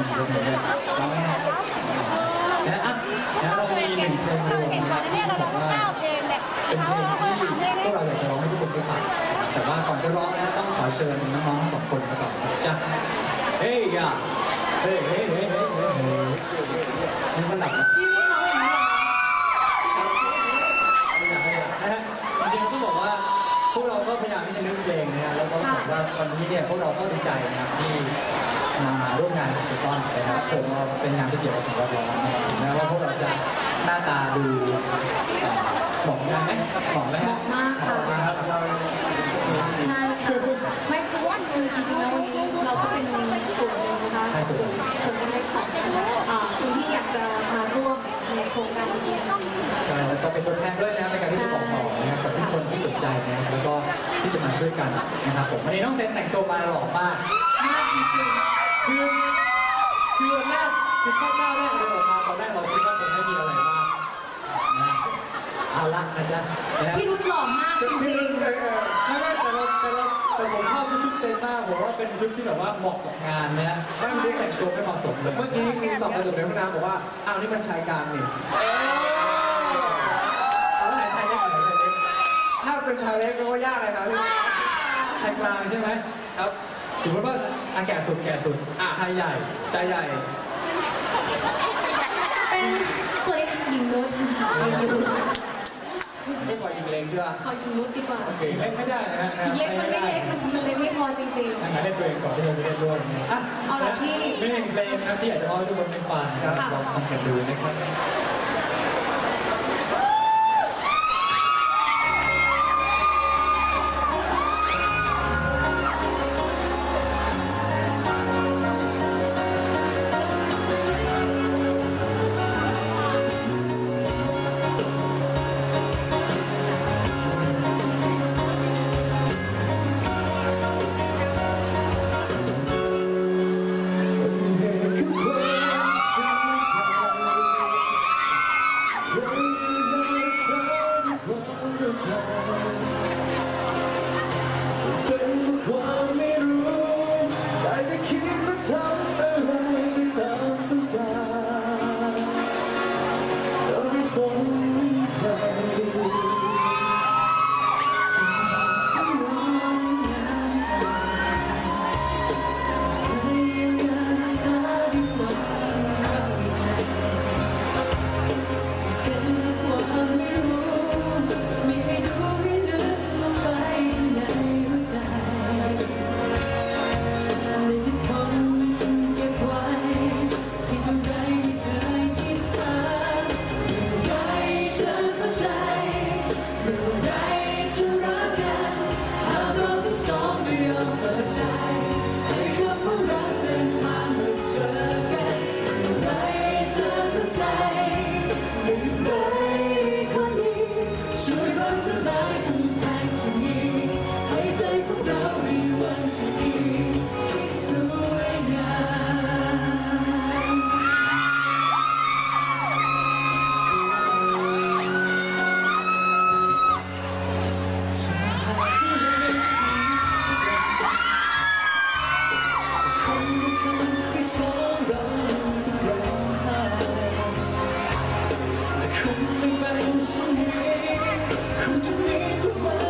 ยกมือด้วยร้องง่ายนะอะนะเรามีหนึ่งเพลงรวมนะครับที่บอกว่าเป็นเพลงที่พวกเราอยากจะร้องให้ทุกคนได้ฟังแต่ว่าก่อนจะร้องนะต้องขอเชิญน้องๆทั้งสองคนมาก่อนนะจ้ะเฮ้ยอะเฮ้ยเฮ้ยเฮ้ยเฮ้ยเฮ้ยเฮ้ยนี่มันหลับนะ กเราก็พยายามที่จะนึกเพลงนะฮะแล้วก็ต้องบอกว่าวันนี้เนี่ยพวกเราก็ดีใจนะครับที่มาร่วมงานกับเชฟต้อนนะครับผมว่าเป็นงานที่เกี่ยวกับสิ่งแวดล้อมนะครับถึงแม้ว่าพวกเราจะหน้าตาดูเอ่อหมองได้ไหมหมองไหมเหฮะมาะมากค่ะใช่ครับเราใช่ค่ะไม่คือคือจริงๆแล้ววันนี้เราก็เป็นส่วนหนึ่งนะคะส่วนส่วนเล็กๆของอ่าคุณที่อยากจะมาร่วม ในโครงการดีๆแบบนี้ค่ะใช่แล้วก็เป็นตัวแทนด้วยนะครับในการที่จะบอกต่อนะครับกับทุกคนที่สนใจนะครับแล้วก็ที่จะมาช่วยกันนะครับผมวันนี้น้องเซนแต่งตัวมาหล่อมากมากจริงคือคือวันแรกคือข้าวหน้าแรกเดินออกมาตอนแรกเราคิดว่าคงไม่มีอะไรมากนะเอาละนะจ๊ะนะๆพี่รุ่นหล่อมากจริงไม่ไม่แต่เราแต่เรา แต่ผมชอบชุดเซนมากผมว่าเป็นชุดที่แบบว่าเหมาะกับงานนะไม่ได้แต่งตัวไม่เหมาะสมเลยเมื่อกี้คือส่องกระจกในห้องน้ำบอกว่า อ้าวนี่มันชายกลางนี่เอาแล้วไหนชายเล็กไหนชายเล็กถ้าเป็นชายเล็กก็ยากเลยนะพี่ชายกลางใช่ไหมครับ สมมติว่าอันแก่สุดแก่สุดอะ ชายใหญ่ชายใหญ่ๆเป็นสวัสดีค่ะหญิงนุชค่ะ ไม่ขอยิงเลงใช่ป่ะขอหญิงนุชดีกว่าหญิงเล็กไม่ได้นะฮะหญิงเล็กมันไม่เล็ก มันมันเล็กไม่พอจริงนั่นหมายเล่นตัวเองก่อนที่จะไปเล่นด้วยอะเอาล่ะพี่มีหนึ่งเพลงนะที่อยากจะเอาให้ทุกคนได้ฟังนะครับค่ะลองฟังกันดูนะครับ ได้แไม่เป็นเช่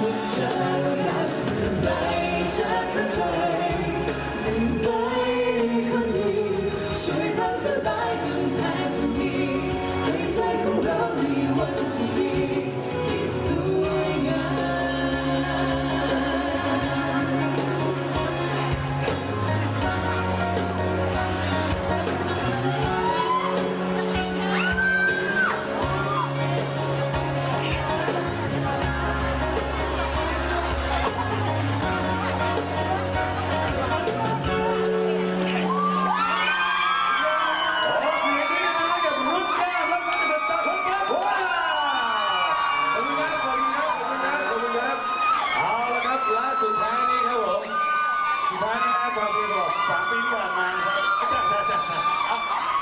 ว่า ท้ายนะฮความสำเตลอด3ปีที่ผ่านมานะครับอาจารย์อาจารย์อาจารย์